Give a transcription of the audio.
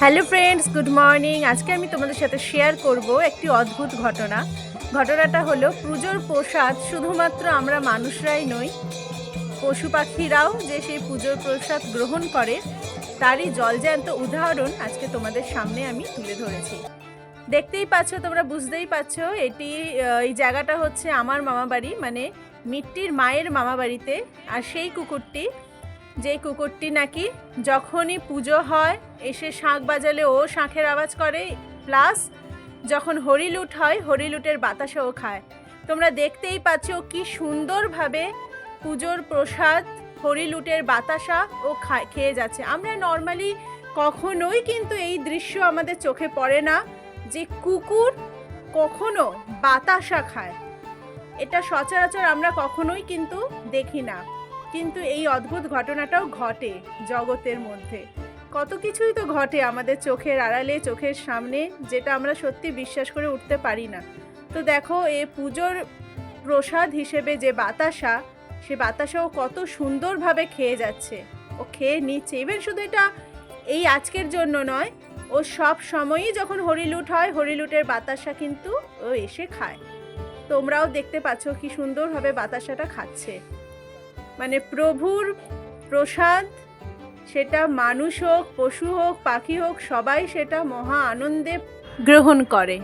Hello friends, good morning. আজকে আমি তোমাদের সাথে শেয়ার করব একটি অদ্ভুত ঘটনা। ঘটনাটা হলো, পুজোর প্রসাদ শুধুমাত্র আমরা মানুষরাই নই, পশু পাখিরাও যে সেই পুজোর প্রসাদ গ্রহণ করে, তারই জলজ্যান্ত উদাহরণ আজকে তোমাদের সামনে আমি তুলে ধরেছি। দেখতেই পাচ্ছ, তোমরা বুঝতেই পারছ এটি এই জায়গাটা হচ্ছে আমার মামাবাড়ি মানে মিট্টির মায়ের মামাবাড়িতে, আর সেই কুকুরটি যে কুকুরটি নাকি যখনই পুজো হয়, এসে শাঁখ বাজালে ও শাঁখের আওয়াজ করে, প্লাস যখন হরিলুট হয়, হরিলুটের বাতাসাও খায়। তোমরা দেখতেই পাচ্ছ ও কি সুন্দরভাবে পুজোর প্রসাদ, হরিলুটের বাতাসা ও খেয়ে যাচ্ছে। আমরা নর্মালি কখনোই কিন্তু এই দৃশ্য আমাদের চোখে পড়ে না যে কুকুর কখনো বাতাসা খায়। এটা সচরাচর আমরা কখনোই কিন্তু দেখি না। কিন্তু এই অদ্ভুত ঘটনাটাও ঘটে জগতের মধ্যে। কত কিছুই তো ঘটে আমাদের চোখের আড়ালে, চোখের সামনে, যেটা আমরা সত্যি বিশ্বাস করে উঠতে পারি না। তো দেখো, এ পুজোর প্রসাদ হিসেবে যে বাতাসা, সে বাতাসাও কত সুন্দরভাবে খেয়ে যাচ্ছে। ও খেয়ে নিচ্ছে। ইভেন শুধু এটা এই আজকের জন্য নয়, ও সব সময়ই যখন হরিলুট হয়, হরিলুটের বাতাসা কিন্তু ও এসে খায়। তোমরাও দেখতে পাচ্ছ কি সুন্দরভাবে বাতাসাটা খাচ্ছে। মানে প্রভুর প্রসাদ, সেটা মানুষ হোক, পশু হোক, পাখি হোক, সবাই সেটা মহা আনন্দে গ্রহণ করে।